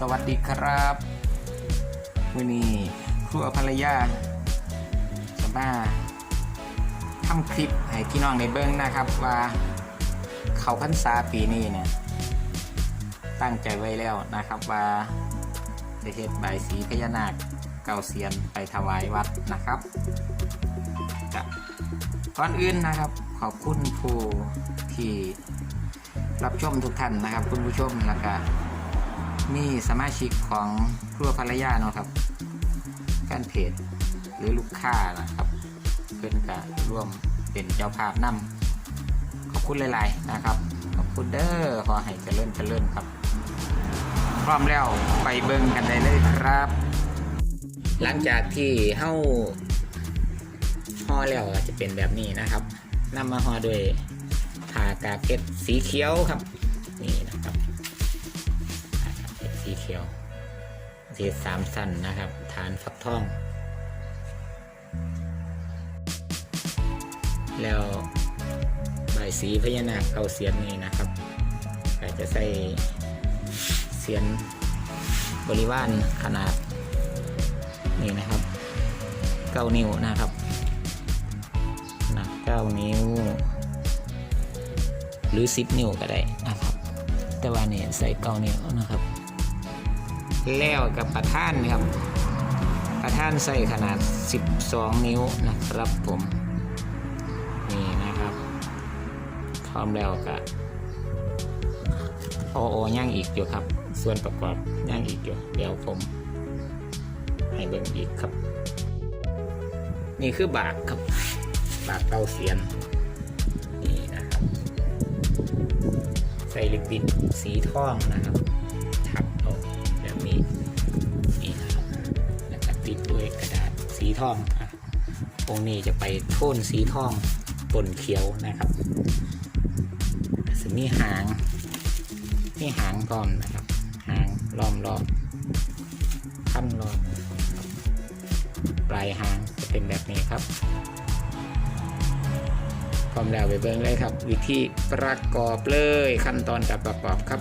สวัสดีครับวันนี้ครัวภรรยาจะมาทำคลิปให้พี่น้องในเบิ้งนะครับว่าเขาพรรษาปีนี้เนี่ยตั้งใจไว้แล้วนะครับว่าจะเฮ็ดใบสีพญานาคเก่าเซียนไปถวายวัดนะครับจะก่อนอื่นนะครับ ขอบคุณผู้ที่รับชมทุกท่านนะครับ คุณผู้ชมแล้วก็ นี่สมาชิกของครัวภรรยาเนาะครับแฟนเพจหรือลูกค้านะครับ เพื่อนก็ร่วมเป็นเจ้าภาพนำขอบคุณหลายๆนะครับขอบคุณเด้อขอให้เจริญเจริญครับ พร้อมแล้วไปเบิ่งกันได้เลยครับ หลังจากที่เฮ้าห่อแล้วจะเป็นแบบนี้นะครับนำมาห่อด้วยผ่ากากเก็ตสีเขียวครับ นี่นะครับ สีเขียวเทสามสั้นนะครับ ฐานฟักทอง แล้วใบสีพญานาคเกาเสียนนี่นะครับก็จะใส่เสียนบริวารขนาดนี่นะครับเก้านิ้วนะครับหนักเก้านิ้ว หรือสิบนิ้วก็ได้นะครับ แต่ว่าเนี่ยใส่เก้านิ้วนะครับ แล้วกับประท่านครับ ประท่านใส่ขนาด 12 นิ้วนะครับผมนี่นะครับ พร้อมแล้วก็โอโอย่างอีกอยู่ครับ ส่วนประกอบย่างอีกอยู่เดี๋ยวผมให้เบิ่งอีกครับ นี่คือบากครับบากเตาเสียนนี่นะครับใส่ลิปบิดสีทองนะครับ ก็ติดด้วยกระดาษสีทองอะองค์นี้จะไปโทนสีทองปนเขียวนะครับจะมีหางมีหางพร้อมนะครับ หางล้อมรอบขั้นรอบปลายหางจะเป็นแบบนี้ครับพร้อมแล้วไปเบิ่งเลยครับ วิธีประกอบเลยขั้นตอนการประกอบครับ